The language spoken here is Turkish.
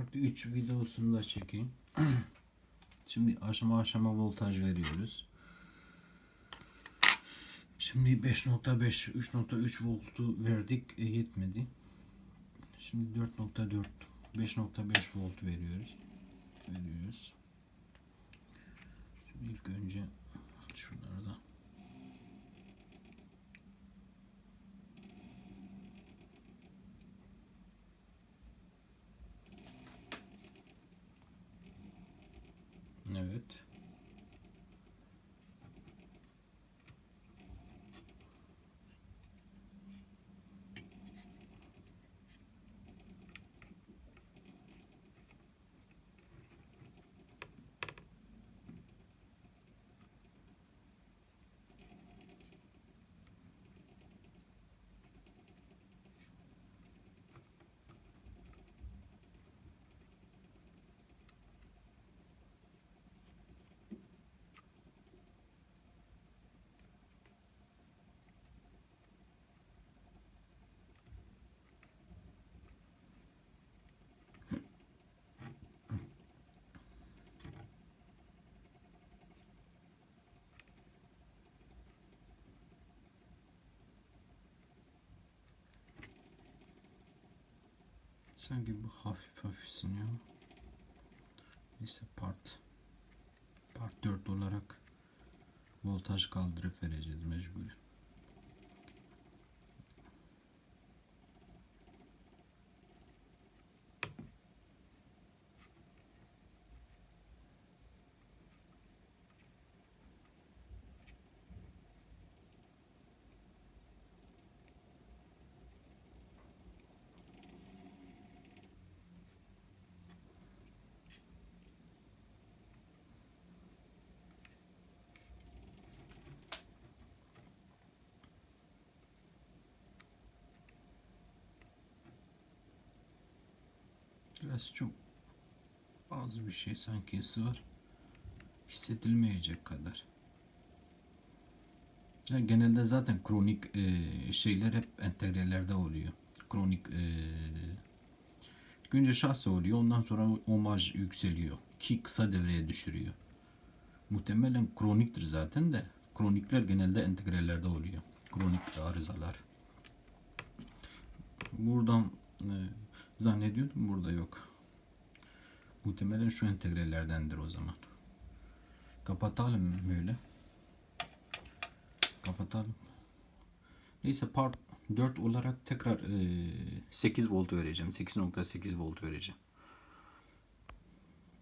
Part 3 videosunu da çekeyim. Şimdi aşama aşama voltaj veriyoruz. Şimdi 5.5 3.3 voltu verdik e, yetmedi. Şimdi 4.4 5.5 volt veriyoruz. Nu ut. Sanki bu hafif hafif siniyor. Neyse part part 4 olarak voltaj kaldırıp vereceğiz mecbur. Biraz çok az bir şey sanki ısı var. Hissedilmeyecek kadar. Ya genelde zaten kronik e, şeyler hep entegrelerde oluyor. Kronik e, önce şase oluyor ondan sonra omaj yükseliyor. Ki kısa devreye düşürüyor. Muhtemelen kroniktir zaten de. Kronikler genelde entegrelerde oluyor. Kronik arızalar. Buradan e, zannediyordum burada yok. Muhtemelen şu entegrelerdendir o zaman. Kapatalım böyle. Kapatalım. Neyse part 4 olarak tekrar e, 8 volt vereceğim. 8.8 volt vereceğim.